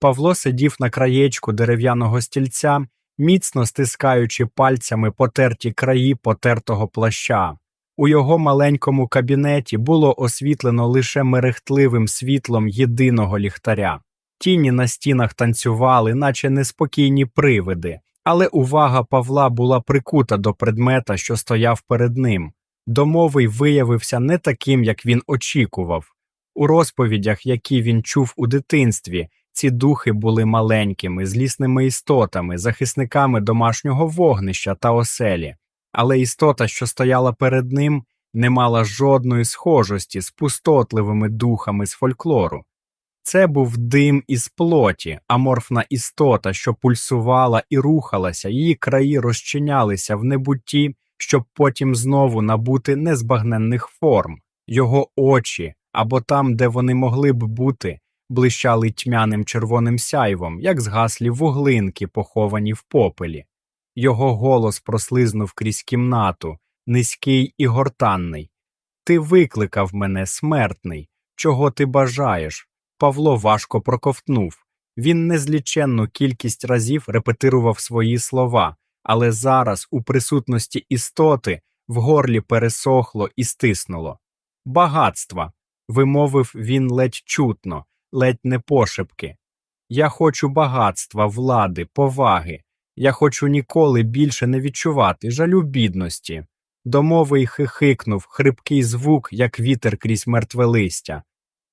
Павло сидів на краєчку дерев'яного стільця, міцно стискаючи пальцями потерті краї потертого плаща. У його маленькому кабінеті було освітлено лише мерехтливим світлом єдиного ліхтаря. Тіні на стінах танцювали, наче неспокійні привиди, але увага Павла була прикута до предмета, що стояв перед ним. Домовий виявився не таким, як він очікував. У розповідях, які він чув у дитинстві, ці духи були маленькими, злісними істотами, захисниками домашнього вогнища та оселі, але істота, що стояла перед ним, не мала жодної схожості з пустотливими духами з фольклору. Це був дим із плоті, аморфна істота, що пульсувала і рухалася, її краї розчинялися в небутті, щоб потім знову набути незбагненних форм, його очі або там, де вони могли б бути, блищали тьмяним червоним сяйвом, як згаслі вуглинки, поховані в попелі. Його голос прослизнув крізь кімнату, низький і гортанний. Ти викликав мене, смертний. Чого ти бажаєш? Павло важко проковтнув. Він незліченну кількість разів репетирував свої слова, але зараз, у присутності істоти, в горлі пересохло і стиснуло. Багатства. вимовив він ледь чутно, ледь не пошепки. Я хочу багатства, влади, поваги. Я хочу ніколи більше не відчувати жалю бідності. Домовий хихикнув хрипкий звук, як вітер крізь мертве листя.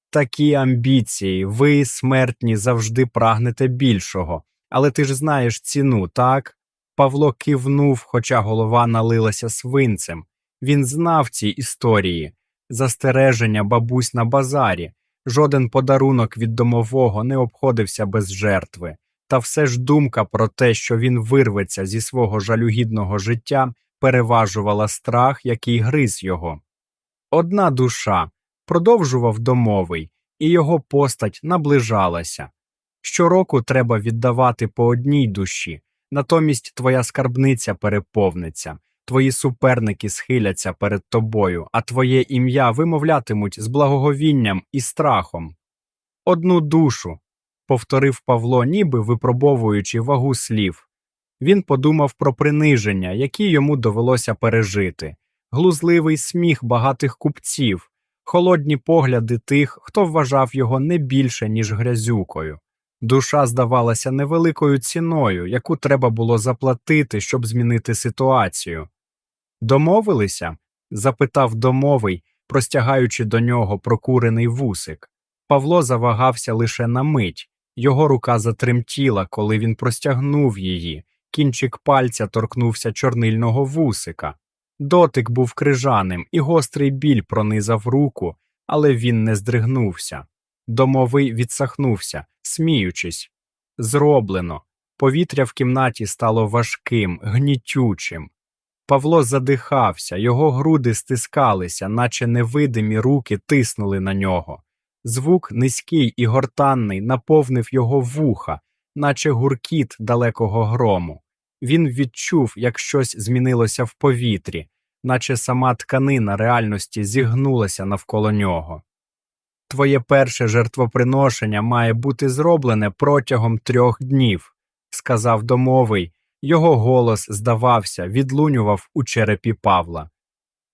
Такі амбіції, ви, смертні, завжди прагнете більшого, але ти ж знаєш ціну, так? Павло кивнув, хоча голова налилася свинцем. Він знав ці історії, застереження бабусь на базарі, жоден подарунок від домового не обходився без жертви, та все ж думка про те, що він вирветься зі свого жалюгідного життя, переважувала страх, який гриз його. Одна душа продовжував домовий, і його постать наближалася. Щороку треба віддавати по одній душі, натомість твоя скарбниця переповниться, твої суперники схиляться перед тобою, а твоє ім'я вимовлятимуть з благоговінням і страхом. Одну душу, повторив Павло, ніби випробовуючи вагу слів. Він подумав про приниження, які йому довелося пережити, глузливий сміх багатих купців, холодні погляди тих, хто вважав його не більше, ніж грязюкою. Душа здавалася невеликою ціною, яку треба було заплатити, щоб змінити ситуацію. Домовилися? запитав домовий, простягаючи до нього прокурений вусик. Павло завагався лише на мить, його рука затремтіла, коли він простягнув її, кінчик пальця торкнувся чорнильного вусика. Дотик був крижаним, і гострий біль пронизав руку, але він не здригнувся. Домовий відсахнувся, сміючись. Зроблено. Повітря в кімнаті стало важким, гнітючим. Павло задихався, його груди стискалися, наче невидимі руки тиснули на нього. Звук низький і гортанний наповнив його вуха, наче гуркіт далекого грому. Він відчув, як щось змінилося в повітрі, наче сама тканина реальності зігнулася навколо нього. Твоє перше жертвоприношення має бути зроблене протягом трьох днів, сказав домовий, його голос, здавався, відлунював у черепі Павла.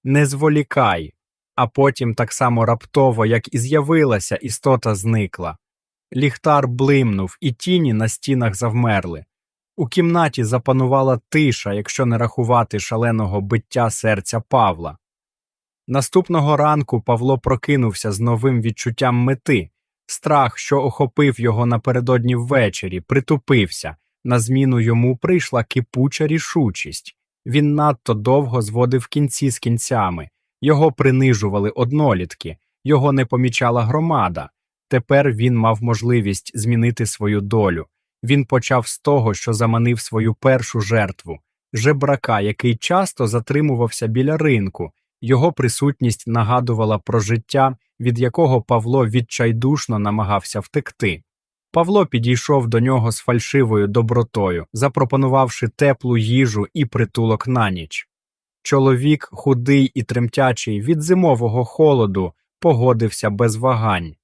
Не зволікай, а потім так само раптово, як і з'явилася, істота зникла. Ліхтар блимнув, і тіні на стінах завмерли. У кімнаті запанувала тиша, якщо не рахувати шаленого биття серця Павла. Наступного ранку Павло прокинувся з новим відчуттям мети, страх, що охопив його напередодні ввечері, притупився, на зміну йому прийшла кипуча рішучість. Він надто довго зводив кінці з кінцями, його принижували однолітки, його не помічала громада. Тепер він мав можливість змінити свою долю. Він почав з того, що заманив свою першу жертву жебрака, який часто затримувався біля ринку. Його присутність нагадувала про життя, від якого Павло відчайдушно намагався втекти. Павло підійшов до нього з фальшивою добротою, запропонувавши теплу їжу і притулок на ніч. Чоловік, худий і тремтячий від зимового холоду, погодився без вагань.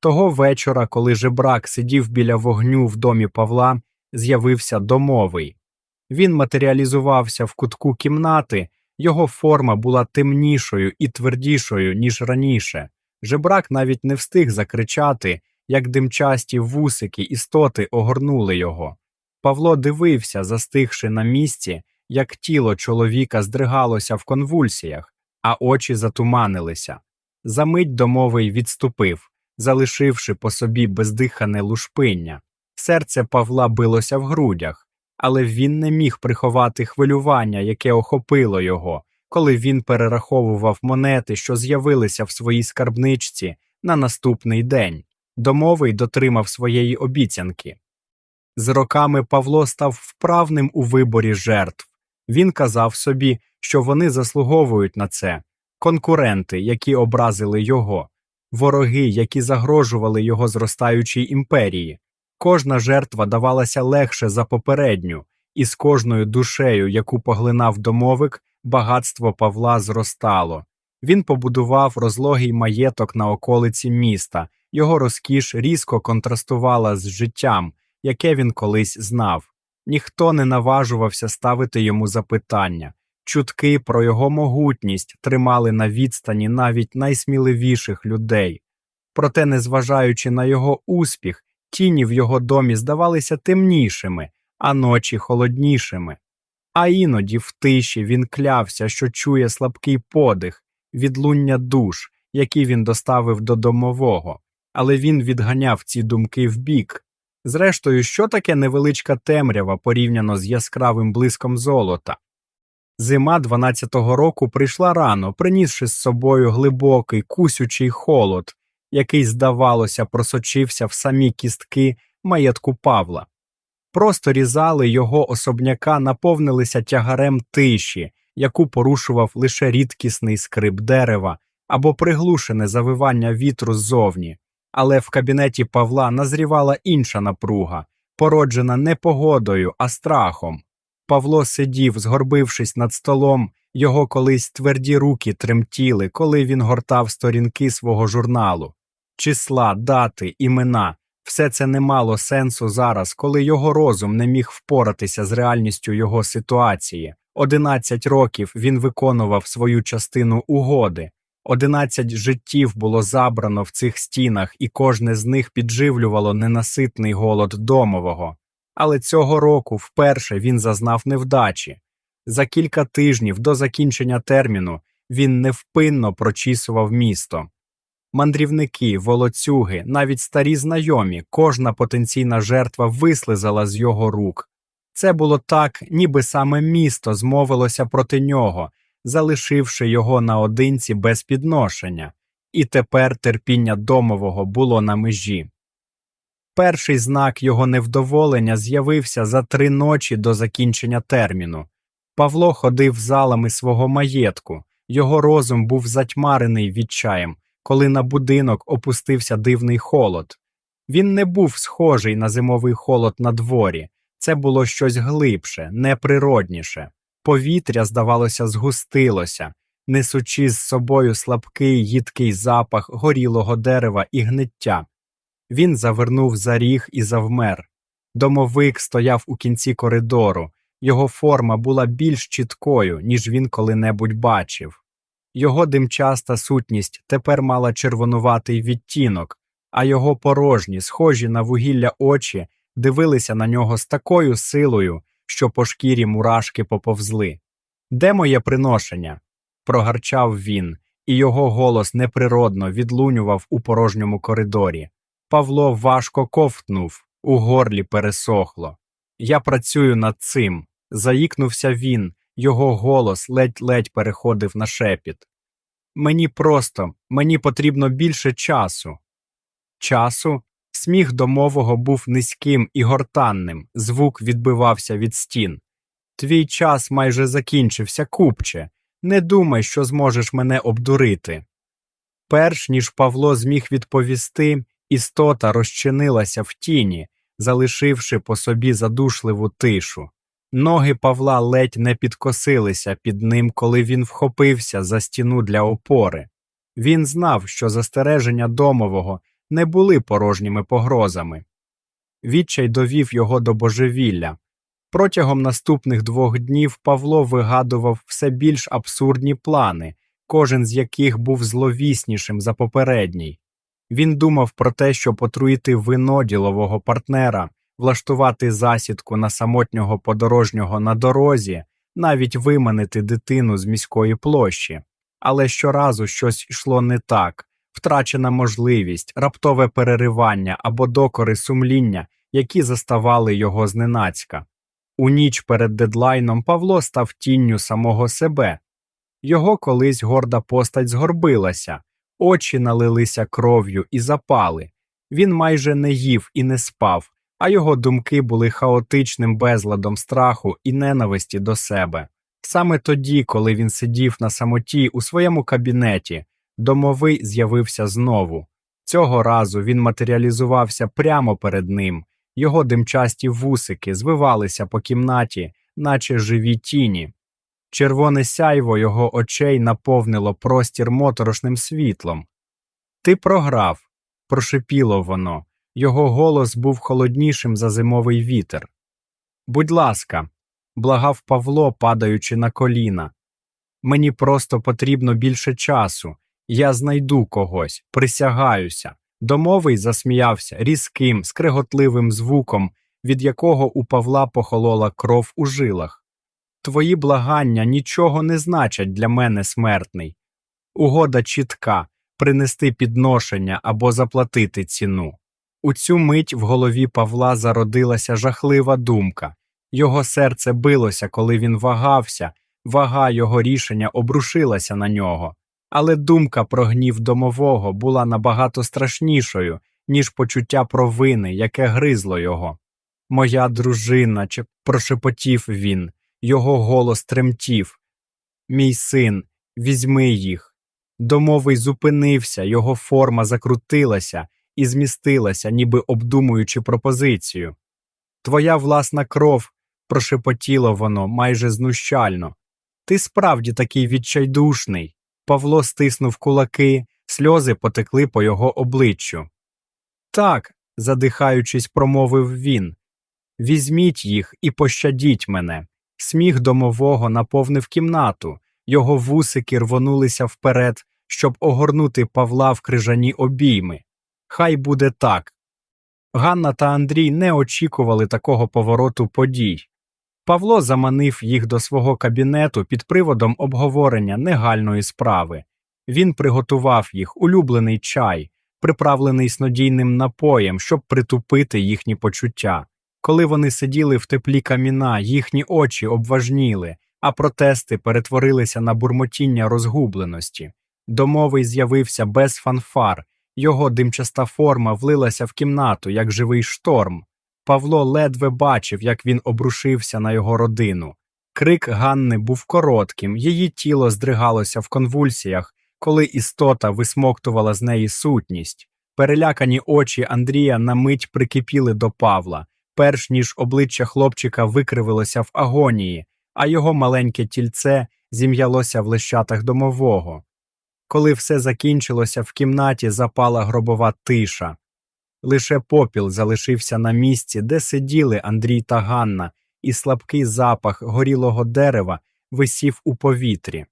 Того вечора, коли жебрак сидів біля вогню в домі Павла, з'явився домовий. Він матеріалізувався в кутку кімнати, його форма була темнішою і твердішою, ніж раніше. Жебрак навіть не встиг закричати, як димчасті вусики істоти огорнули його. Павло дивився, застигши на місці, як тіло чоловіка здригалося в конвульсіях, а очі затуманилися. Замить домовий відступив, залишивши по собі бездихане лушпиння. Серце Павла билося в грудях, але він не міг приховати хвилювання, яке охопило його, коли він перераховував монети, що з'явилися в своїй скарбничці на наступний день. Домовий дотримав своєї обіцянки. З роками Павло став вправним у виборі жертв. Він казав собі, що вони заслуговують на це конкуренти, які образили його, вороги, які загрожували його зростаючій імперії. Кожна жертва давалася легше за попередню, і з кожною душею, яку поглинав домовик, багатство Павла зростало. Він побудував розлогий маєток на околиці міста, його розкіш різко контрастувала з життям, яке він колись знав. Ніхто не наважувався ставити йому запитання. Чутки про його могутність тримали на відстані навіть найсміливіших людей. Проте, незважаючи на його успіх, тіні в його домі здавалися темнішими, а ночі холоднішими. А іноді в тиші він клявся, що чує слабкий подих, відлуння душ, які він доставив до домового, але він відганяв ці думки вбік. Зрештою, що таке невеличка темрява порівняно з яскравим блиском золота? Зима 12-го року прийшла рано, принісши з собою глибокий, кусючий холод, який, здавалося, просочився в самі кістки маєтку Павла. Просторі зали його особняка наповнилися тягарем тиші, яку порушував лише рідкісний скрип дерева або приглушене завивання вітру ззовні, але в кабінеті Павла назрівала інша напруга, породжена не погодою, а страхом. Павло сидів, згорбившись над столом, його колись тверді руки тремтіли, коли він гортав сторінки свого журналу. Числа, дати, імена все це не мало сенсу зараз, коли його розум не міг впоратися з реальністю його ситуації. Одинадцять років він виконував свою частину угоди, одинадцять життів було забрано в цих стінах, і кожне з них підживлювало ненаситний голод домового. Але цього року вперше він зазнав невдачі. За кілька тижнів до закінчення терміну він невпинно прочісував місто. Мандрівники, волоцюги, навіть старі знайомі, кожна потенційна жертва вислизала з його рук. Це було так, ніби саме місто змовилося проти нього, залишивши його наодинці без підношення, і тепер терпіння домового було на межі. Перший знак його невдоволення з'явився за три ночі до закінчення терміну. Павло ходив залами свого маєтку, його розум був затьмарений відчаєм, коли на будинок опустився дивний холод. Він не був схожий на зимовий холод на дворі, це було щось глибше, неприродніше. Повітря, здавалося, згустилося, несучи з собою слабкий їдкий запах горілого дерева і гниття. Він завернув за ріг і завмер. Домовик стояв у кінці коридору, його форма була більш чіткою, ніж він коли-небудь бачив. Його димчаста сутність тепер мала червонуватий відтінок, а його порожні, схожі на вугілля очі, дивилися на нього з такою силою, що по шкірі мурашки поповзли. Де моє приношення? прогарчав він, і його голос неприродно відлунював у порожньому коридорі. Павло важко ковтнув, у горлі пересохло. Я працюю над цим. Заїкнувся він, його голос ледь-ледь переходив на шепіт. Мені просто, мені потрібно більше часу. Часу? Сміх домового був низьким і гортанним, звук відбивався від стін. Твій час майже закінчився, купче. Не думай, що зможеш мене обдурити. Перш ніж Павло зміг відповісти, істота розчинилася в тіні, залишивши по собі задушливу тишу. Ноги Павла ледь не підкосилися під ним, коли він вхопився за стіну для опори. Він знав, що застереження домового не були порожніми погрозами. Відчай довів його до божевілля. Протягом наступних двох днів Павло вигадував все більш абсурдні плани, кожен з яких був зловіснішим за попередній. Він думав про те, щоб отруїти вино ділового партнера, влаштувати засідку на самотнього подорожнього на дорозі, навіть виманити дитину з міської площі. Але щоразу щось йшло не так втрачена можливість, раптове переривання або докори сумління, які заставали його зненацька. У ніч перед дедлайном Павло став тінню самого себе. Його колись горда постать згорбилася, очі налилися кров'ю і запали. Він майже не їв і не спав, а його думки були хаотичним безладом страху і ненависті до себе. Саме тоді, коли він сидів на самоті у своєму кабінеті, домовий з'явився знову. Цього разу він матеріалізувався прямо перед ним, його димчасті вусики звивалися по кімнаті, наче живі тіні. Червоне сяйво його очей наповнило простір моторошним світлом. Ти програв, прошипіло воно, його голос був холоднішим за зимовий вітер. Будь ласка, благав Павло, падаючи на коліна. Мені просто потрібно більше часу. Я знайду когось, присягаюся. Домовий засміявся різким, скреготливим звуком, від якого у Павла похолола кров у жилах. Твої благання нічого не значать для мене смертний. Угода чітка принести підношення або заплатити ціну. У цю мить в голові Павла зародилася жахлива думка. Його серце билося, коли він вагався, вага його рішення обрушилася на нього. Але думка про гнів домового була набагато страшнішою, ніж почуття провини, яке гризло його. Моя дружина, прошепотів він, його голос тремтів. Мій син, візьми їх. Домовий зупинився, його форма закрутилася і змістилася, ніби обдумуючи пропозицію. Твоя власна кров, прошепотіло воно майже знущально. Ти справді такий відчайдушний. Павло стиснув кулаки, сльози потекли по його обличчю. Так, задихаючись, промовив він. Візьміть їх і пощадіть мене. Сміх домового наповнив кімнату, його вусики рвонулися вперед, щоб огорнути Павла в крижані обійми. Хай буде так. Ганна та Андрій не очікували такого повороту подій. Павло заманив їх до свого кабінету під приводом обговорення негальної справи. Він приготував їх улюблений чай, приправлений снодійним напоєм, щоб притупити їхні почуття. Коли вони сиділи в теплі каміна, їхні очі обважніли, а протести перетворилися на бурмотіння розгубленості. Домовий з'явився без фанфар, його димчаста форма влилася в кімнату, як живий шторм. Павло ледве бачив, як він обрушився на його родину. Крик Ганни був коротким, її тіло здригалося в конвульсіях, коли істота висмоктувала з неї сутність. Перелякані очі Андрія на мить прикипіли до Павла, перш ніж обличчя хлопчика викривилося в агонії, а його маленьке тільце зім'ялося в лищатах домового. Коли все закінчилося, в кімнаті запала гробова тиша. Лише попіл залишився на місці, де сиділи Андрій та Ганна, і слабкий запах горілого дерева висів у повітрі.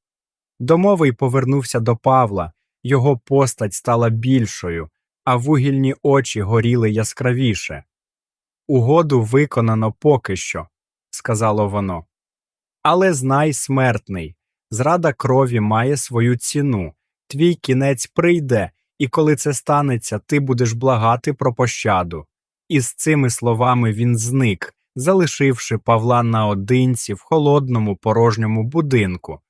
Домовий повернувся до Павла, його постать стала більшою, а вугільні очі горіли яскравіше. Угоду виконано поки що, сказало воно. Але знай, смертний, зрада крові має свою ціну, твій кінець прийде, і коли це станеться, ти будеш благати про пощаду. І з цими словами він зник, залишивши Павла наодинці в холодному порожньому будинку.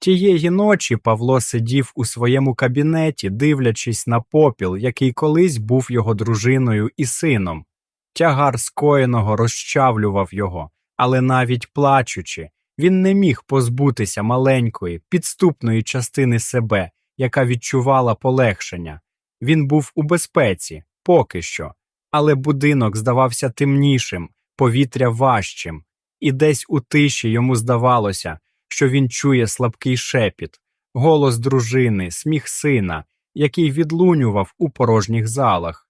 Тієї ночі Павло сидів у своєму кабінеті, дивлячись на попіл, який колись був його дружиною і сином. Тягар скоєного розчавлював його, але навіть плачучи, він не міг позбутися маленької, підступної частини себе, яка відчувала полегшення. Він був у безпеці, поки що, але будинок здавався темнішим, повітря важчим, і десь у тиші йому здавалося, що він чує слабкий шепіт, голос дружини, сміх сина, який відлунював у порожніх залах.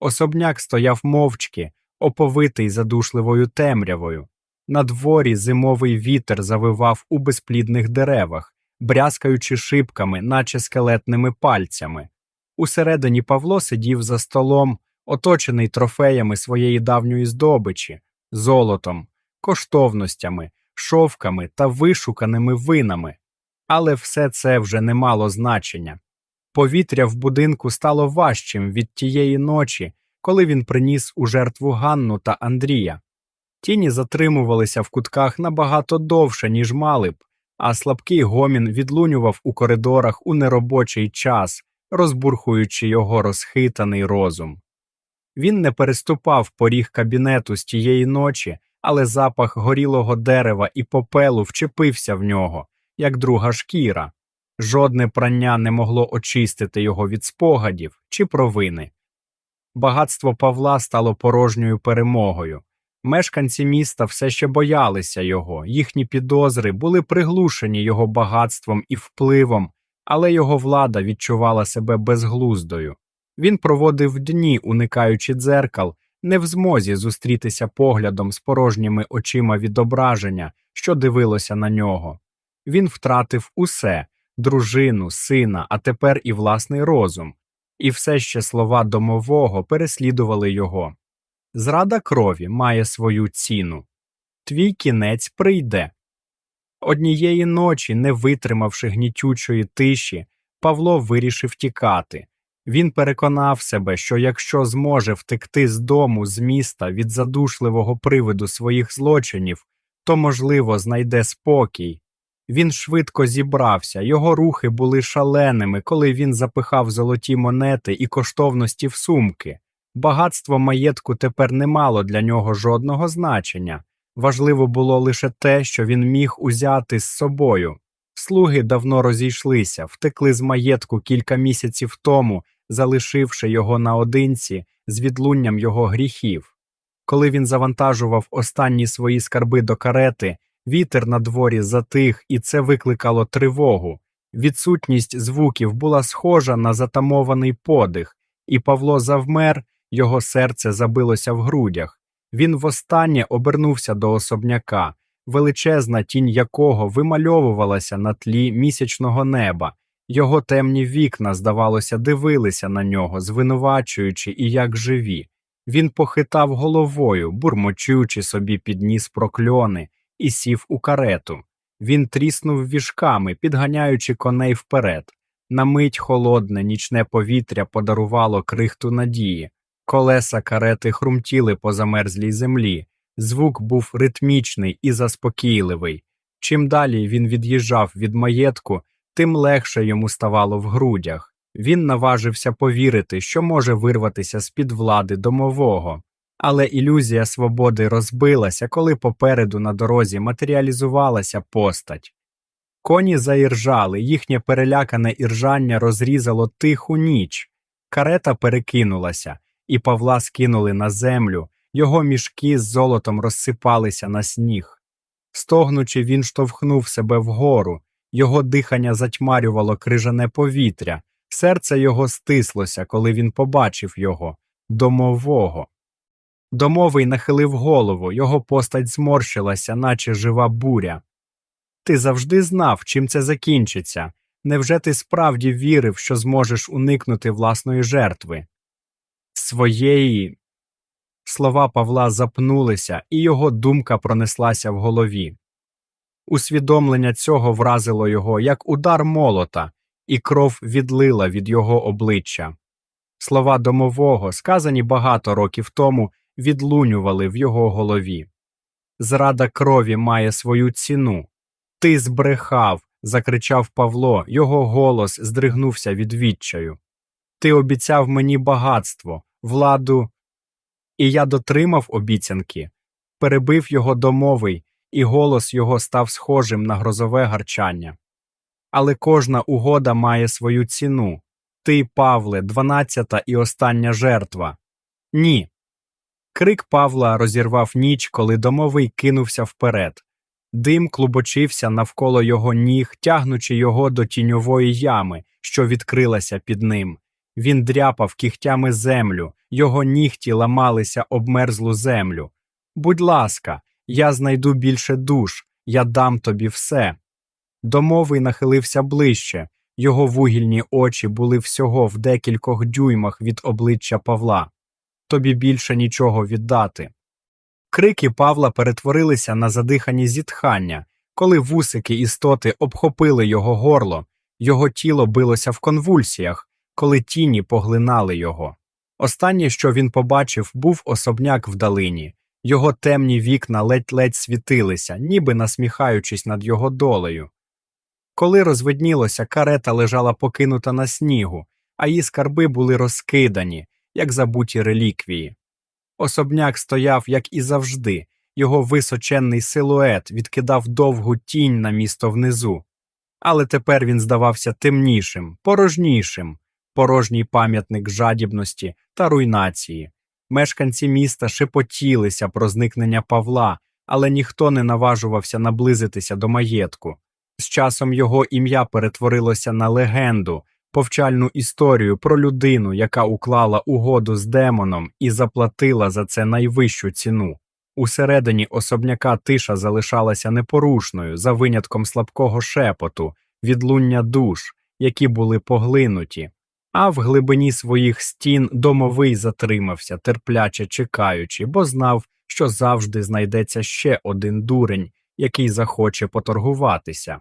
Особняк стояв мовчки, оповитий задушливою темрявою. На дворі зимовий вітер завивав у безплідних деревах, брязкаючи шибками, наче скелетними пальцями. Усередині Павло сидів за столом, оточений трофеями своєї давньої здобичі, золотом, коштовностями, шовками та вишуканими винами. Але все це вже не мало значення. Повітря в будинку стало важчим від тієї ночі, коли він приніс у жертву Ганну та Андрія. Тіні затримувалися в кутках набагато довше, ніж мали б, а слабкий гомін відлунював у коридорах у неробочий час, розбурхуючи його розхитаний розум. Він не переступав поріг кабінету з тієї ночі, але запах горілого дерева і попелу вчепився в нього, як друга шкіра. Жодне прання не могло очистити його від спогадів чи провини. Багатство Павла стало порожньою перемогою. Мешканці міста все ще боялися його, їхні підозри були приглушені його багатством і впливом, але його влада відчувала себе безглуздою. Він проводив дні, уникаючи дзеркал, не в змозі зустрітися поглядом з порожніми очима відображення, що дивилося на нього. Він втратив усе дружину, сина, а тепер і власний розум, і все ще слова домового переслідували його. Зрада крові має свою ціну. Твій кінець прийде. Однієї ночі, не витримавши гнітючої тиші, Павло вирішив тікати. Він переконав себе, що якщо зможе втекти з дому, з міста від задушливого привиду своїх злочинів, то, можливо, знайде спокій. Він швидко зібрався, його рухи були шаленими, коли він запихав золоті монети і коштовності в сумки. Багатство маєтку тепер не мало для нього жодного значення. Важливо було лише те, що він міг узяти з собою. Слуги давно розійшлися, втекли з маєтку кілька місяців тому, залишивши його наодинці з відлунням його гріхів. Коли він завантажував останні свої скарби до карети, вітер на дворі затих, і це викликало тривогу. Відсутність звуків була схожа на затамований подих, і Павло завмер, його серце забилося в грудях. Він востаннє обернувся до особняка, величезна тінь якого вимальовувалася на тлі місячного неба. Його темні вікна, здавалося, дивилися на нього, звинувачуючи і як живі. Він похитав головою, бурмочучи собі підніс прокльони, і сів у карету. Він тріснув віжками, підганяючи коней вперед. На мить холодне нічне повітря подарувало крихту надії. Колеса карети хрумтіли по замерзлій землі. Звук був ритмічний і заспокійливий. Чим далі він від'їжджав від маєтку, тим легше йому ставало в грудях. Він наважився повірити, що може вирватися з під влади домового. Але ілюзія свободи розбилася, коли попереду на дорозі матеріалізувалася постать. Коні заіржали, їхнє перелякане іржання розрізало тиху ніч. Карета перекинулася, і Павла скинули на землю, його мішки з золотом розсипалися на сніг. Стогнучи, він штовхнув себе вгору, його дихання затьмарювало крижане повітря, серце його стислося, коли він побачив його, домового. Домовий нахилив голову, його постать зморщилася, наче жива буря. Ти завжди знав, чим це закінчиться. Невже ти справді вірив, що зможеш уникнути власної жертви? Своєї. Слова Павла запнулися, і його думка пронеслася в голові. Усвідомлення цього вразило його, як удар молота, і кров відлила від його обличчя. Слова домового, сказані багато років тому, відлунювали в його голові. Зрада крові має свою ціну. Ти збрехав. закричав Павло, його голос здригнувся від відчаю. Ти обіцяв мені багатство, владу. І я дотримав обіцянки, перебив його домовий, і голос його став схожим на грозове гарчання. Але кожна угода має свою ціну. Ти, Павле, дванадцята і остання жертва. Ні. Крик Павла розірвав ніч, коли домовий кинувся вперед. Дим клубочився навколо його ніг, тягнучи його до тіньової ями, що відкрилася під ним. Він дряпав кігтями землю, його нігті ламалися об мерзлу землю. Будь ласка, я знайду більше душ, я дам тобі все. Домовий нахилився ближче, його вугільні очі були всього в декількох дюймах від обличчя Павла. Тобі більше нічого віддати. Крики Павла перетворилися на задихані зітхання, коли вусики істоти обхопили його горло, його тіло билося в конвульсіях, коли тіні поглинали його. Останнє, що він побачив, був особняк в далині. Його темні вікна ледь-ледь світилися, ніби насміхаючись над його долею. Коли розвиднілося, карета лежала покинута на снігу, а її скарби були розкидані, як забуті реліквії. Особняк стояв, як і завжди, його височенний силует відкидав довгу тінь на місто внизу. Але тепер він здавався темнішим, порожнішим, порожній пам'ятник жадібності та руйнації. Мешканці міста шепотілися про зникнення Павла, але ніхто не наважувався наблизитися до маєтку. З часом його ім'я перетворилося на легенду, повчальну історію про людину, яка уклала угоду з демоном і заплатила за це найвищу ціну. Усередині особняка тиша залишалася непорушною за винятком слабкого шепоту, відлуння душ, які були поглинуті, а в глибині своїх стін домовий затримався, терпляче чекаючи, бо знав, що завжди знайдеться ще один дурень, який захоче поторгуватися.